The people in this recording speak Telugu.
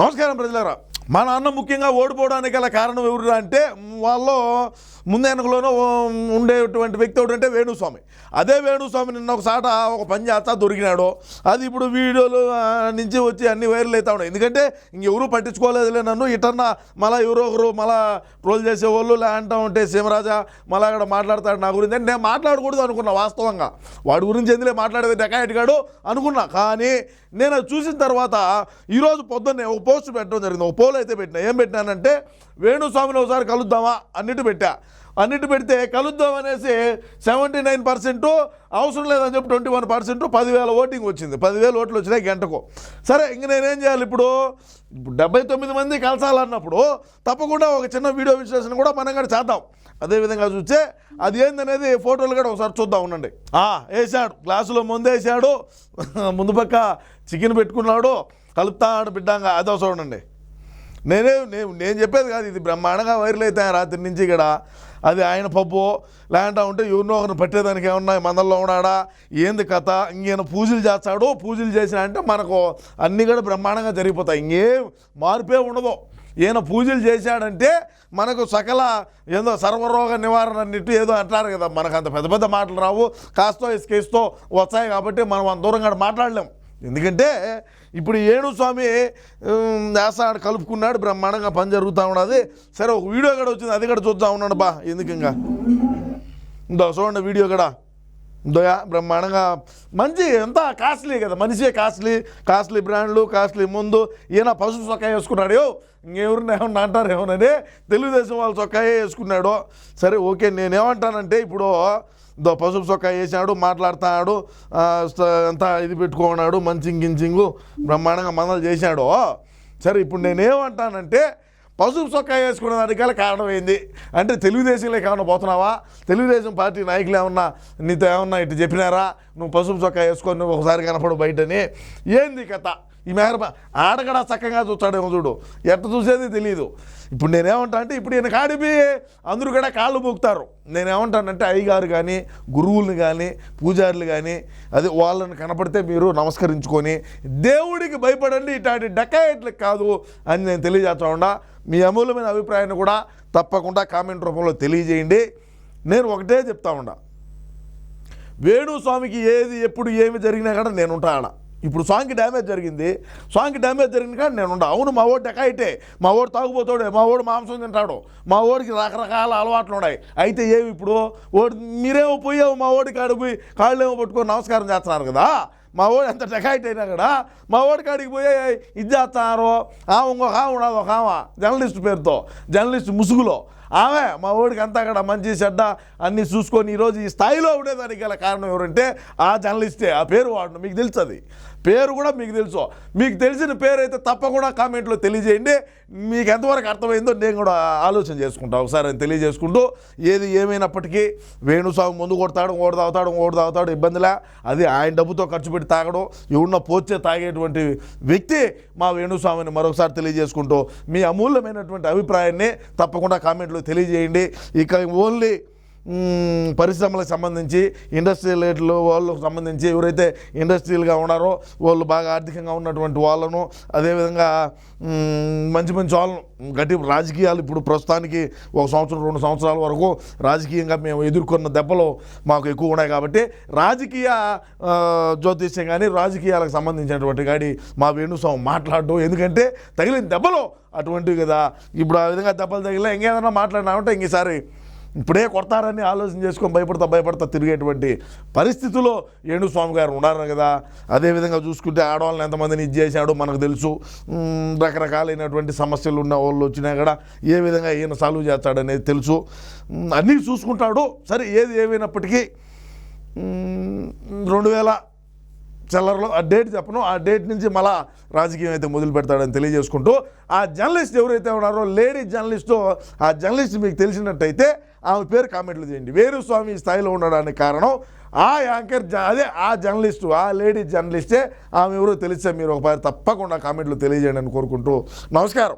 నమస్కారం ప్రజలారా. మా నాన్న ముఖ్యంగా ఓడిపోవడానికి గల కారణం ఎవరు అంటే వాళ్ళు ముందు ఉండేటువంటి వ్యక్తి ఎవడంటే వేణుస్వామి. అదే వేణుస్వామి నిన్న ఒక సాట ఒక పని చేస్తా దొరికినాడు అది ఇప్పుడు వీడియోలు నుంచి వచ్చి అన్ని వైరల్ అవుతా ఉన్నాయి. ఎందుకంటే ఇంకెవరూ పట్టించుకోలేదులే నన్ను. ఇటన్న మళ్ళీ ఎవరో ఒకరు మళ్ళా ట్రోల్ చేసేవాళ్ళు లే అంటా ఉంటే సీమరాజా మళ్ళీ అక్కడ మాట్లాడతాడు నా గురించి. అంటే నేను మాట్లాడకూడదు అనుకున్నా వాస్తవంగా. వాడి గురించి ఎందులే మాట్లాడేది డెకాయట్గాడు అనుకున్నా. కానీ నేను అది చూసిన తర్వాత ఈరోజు పొద్దున్నే ఒక పోస్ట్ పెట్టడం జరిగింది. ఒక పోల్ అయితే పెట్టినా. ఏం పెట్టినానంటే వేణుస్వామిని ఒకసారి కలుద్దామా అన్నిటి పెట్టా. అన్నిటి పెడితే కలుద్దాం అనేసి సెవెంటీ నైన్ పర్సెంట్ అవసరం లేదని చెప్పి ట్వంటీ వన్ పర్సెంట్ పదివేల ఓటింగ్ వచ్చింది. పదివేల ఓట్లు వచ్చినాయి గంటకు. సరే ఇంక నేనేం చేయాలి ఇప్పుడు? ఇప్పుడు డెబ్బై తొమ్మిది మంది కలసాలన్నప్పుడు తప్పకుండా ఒక చిన్న వీడియో విశ్లేషణ కూడా మనం కూడా చేద్దాం. అదేవిధంగా చూస్తే అది ఏందనేది ఫోటోలు కూడా ఒకసారి చూద్దాం ఉండండి. వేసాడు. గ్లాసులో ముందు వేసాడు. ముందు పక్క చికెన్ పెట్టుకున్నాడు. కలుపుతాడు బిడ్డంగా. అదో చూడండి నేనే నేను నేను చెప్పేది కాదు ఇది బ్రహ్మాండంగా వైరల్ అయితే రాత్రి నుంచి ఇక్కడ. అది ఆయన పప్పు లేదంటే ఉంటే ఎవరినో ఒకరిని పట్టేదానికి ఏమన్నా మందల్లో ఉన్నాడా? ఏంది కథ? ఇంకేన పూజలు చేస్తాడు? పూజలు చేసినా అంటే మనకు అన్నీ కూడా బ్రహ్మాండంగా జరిగిపోతాయి. ఇంకేం మార్పే ఉండదు. ఈయన పూజలు చేశాడంటే మనకు సకల ఏదో సర్వరోగ నివారణ అన్నిటి ఏదో అంటారు కదా. మనకు అంత పెద్ద పెద్ద మాటలు రావు. కాస్తో ఇసుకేస్తో వస్తాయి కాబట్టి మనం అంత దూరంగా మాట్లాడలేం. ఎందుకంటే ఇప్పుడు ఏణు స్వామి ఉమ్, వేస్తాడు కలుపుకున్నాడు బ్రహ్మాండంగా పని జరుగుతూ ఉన్నది. సరే ఒక వీడియో కూడా వచ్చింది అది కూడా చూద్దాం ఉన్నాడు బా ఎందుకు ఇంకా ఇందో చూడండి వీడియో కూడా దోయా బ్రహ్మాండంగా మంచి ఎంత కాస్ట్లీ కదా మనిషే కాస్ట్లీ కాస్ట్లీ బ్రాండ్లు కాస్ట్లీ ముందు ఈయన పసుపు చొక్కా వేసుకున్నాడు. ఇంకెవరిని ఏమన్నా అంటారు ఏమోనని తెలుగుదేశం వాళ్ళ చొక్కాయే వేసుకున్నాడు. సరే ఓకే నేనేమంటానంటే ఇప్పుడు పసుపు చొక్క వేసాడు మాట్లాడుతున్నాడు అంతా ఇది పెట్టుకున్నాడు మంచింగ్ గించింగు బ్రహ్మాండంగా మందలు చేశాడు సరే ఇప్పుడు నేనేమంటానంటే పసుపు చొక్క వేసుకునే దానికి కారణమైంది కారణం ఏంది? అంటే తెలుగుదేశంలో ఏమైనా పోతున్నావా? తెలుగుదేశం పార్టీ నాయకులు ఏమన్నా నీతో ఏమన్నా ఇటు చెప్పినారా? నువ్వు పసుపు చొక్క వేసుకొని నువ్వు ఒకసారి కనపడు బయటని. ఏంది కథ? ఈ మేర ఆడగడ చక్కగా చూస్తాడేమో చూడు. ఎట్ట చూసేది తెలియదు ఇప్పుడు నేనేమంటా అంటే ఇప్పుడు ఈయన కాడిపి అందరూ కూడా కాళ్ళు మోగుతారు నేనేమంటానంటే అయ్యగారు కానీ గురువులు కానీ పూజారులు కానీ అది వాళ్ళని కనపడితే మీరు నమస్కరించుకొని దేవుడికి భయపడండి ఇట్లాంటి డకాయట్లకు కాదు అని నేను తెలియజేస్తా మీ అమూల్యమైన అభిప్రాయాన్ని కూడా తప్పకుండా కామెంట్ రూపంలో తెలియజేయండి. నేను ఒకటే చెప్తా ఉండా వేణుస్వామికి ఏది ఎప్పుడు ఏమి జరిగినా కూడా నేనుంటా ఆడ ఇప్పుడు సాంగ్కి డ్యామేజ్ జరిగింది. సాంగ్కి డ్యామేజ్ జరిగింది కానీ నేను ఉండ. అవును మా ఓడు డెకాయిటే. మా ఓడు తాగుపోతాడే మా ఓడు మాంసం తింటాడు. మా ఓడికి రకరకాల అలవాట్లు ఉన్నాయి. అయితే ఏమి ఇప్పుడు? ఓడి మీరేమో పోయావు మా ఓడి కాడికి పోయి కాళ్ళేమో పట్టుకొని నమస్కారం చేస్తున్నారు కదా. మా ఓడి ఎంత డెకాయిట్ అయినా కూడా మా ఓడి కాడికి పోయి ఇది చేస్తున్నారు. ఆమె ఇంకొక ఆమె ఉండదు ఒక ఆమె. జర్నలిస్ట్ పేరుతో. జర్నలిస్ట్ ముసుగులో. ఆమె మా ఓడికి అంతా అక్కడ మంచి చెడ్డ అన్నీ చూసుకొని ఈరోజు ఈ స్థాయిలో ఉండేదానికి గల కారణం ఎవరంటే ఆ జర్నలిస్టే. ఆ పేరు వాడు మీకు తెలుస్తుంది పేరు కూడా మీకు తెలుసు. మీకు తెలిసిన పేరు అయితే తప్పకుండా కామెంట్లో తెలియజేయండి. మీకు ఎంతవరకు అర్థమైందో నేను కూడా ఆలోచన చేసుకుంటాను ఒకసారి అని తెలియజేసుకుంటూ ఏది ఏమైనప్పటికీ వేణుస్వామి ముందు కొడతాడు ఓడి తాగుతాడు ఓడి తాగుతాడు ఇబ్బందిలా అది ఆయన డబ్బుతో ఖర్చు పెట్టి తాగడం ఇవున్న పోచే తాగేటువంటి వ్యక్తి మా వేణుస్వామిని మరొకసారి తెలియజేసుకుంటూ మీ అమూల్యమైనటువంటి అభిప్రాయాన్ని తప్పకుండా కామెంట్లో తెలియజేయండి. ఇక ఓన్లీ పరిశ్రమలకు సంబంధించి ఇండస్ట్రియల్ రేట్లు వాళ్ళకు సంబంధించి ఎవరైతే ఇండస్ట్రియల్గా ఉన్నారో వాళ్ళు బాగా ఆర్థికంగా ఉన్నటువంటి వాళ్ళను అదేవిధంగా మంచి మంచి వాళ్ళను గట్టి రాజకీయాలు ఇప్పుడు ప్రస్తుతానికి ఒక సంవత్సరం రెండు సంవత్సరాల వరకు రాజకీయంగా మేము ఎదుర్కొన్న దెబ్బలు మాకు ఎక్కువ ఉన్నాయి కాబట్టి రాజకీయ జ్యోతిష్యం కానీ రాజకీయాలకు సంబంధించినటువంటి గాడి మా వేణుస్వామి మాట్లాడడం ఎందుకంటే తగిలిన దెబ్బలు అటువంటివి కదా. ఇప్పుడు ఆ విధంగా దెబ్బలు తగిలినా ఇంకేదైనా మాట్లాడినామంటే ఇంకసారి ఇప్పుడే కొడతారని ఆలోచన చేసుకొని భయపడతా భయపడతా తిరిగేటువంటి పరిస్థితిలో ఏణుస్వామి గారు ఉన్నారు కదా. అదేవిధంగా చూసుకుంటే ఆడవాళ్ళని ఎంతమందిని ఇది చేశాడో మనకు తెలుసు. రకరకాలైనటువంటి సమస్యలు ఉన్న వాళ్ళు వచ్చినా కూడా ఏ విధంగా ఈయన సాల్వ్ చేస్తాడనేది తెలుసు. అన్నీ చూసుకుంటాడు. సరే ఏది ఏమైనప్పటికీ రెండు వేల చిల్లరలో ఆ డేట్ చెప్పను. ఆ డేట్ నుంచి మళ్ళా రాజకీయం అయితే మొదలు పెడతాడని తెలియజేసుకుంటూ ఆ జర్నలిస్ట్ ఎవరైతే ఉన్నారో లేడీ జర్నలిస్టు ఆ జర్నలిస్ట్ మీకు తెలిసినట్టయితే ఆమె పేరు కామెంట్లు చేయండి. వేరుస్వామి ఈ స్థాయిలో ఉండడానికి కారణం ఆ యాంకర్ జ- అదే ఆ జర్నలిస్టు ఆ లేడీ జర్నలిస్టే. ఆమె ఎవరో తెలిస్తే మీరు ఒకసారి తప్పకుండా కామెంట్లు తెలియజేయండి అని కోరుకుంటూ నమస్కారం.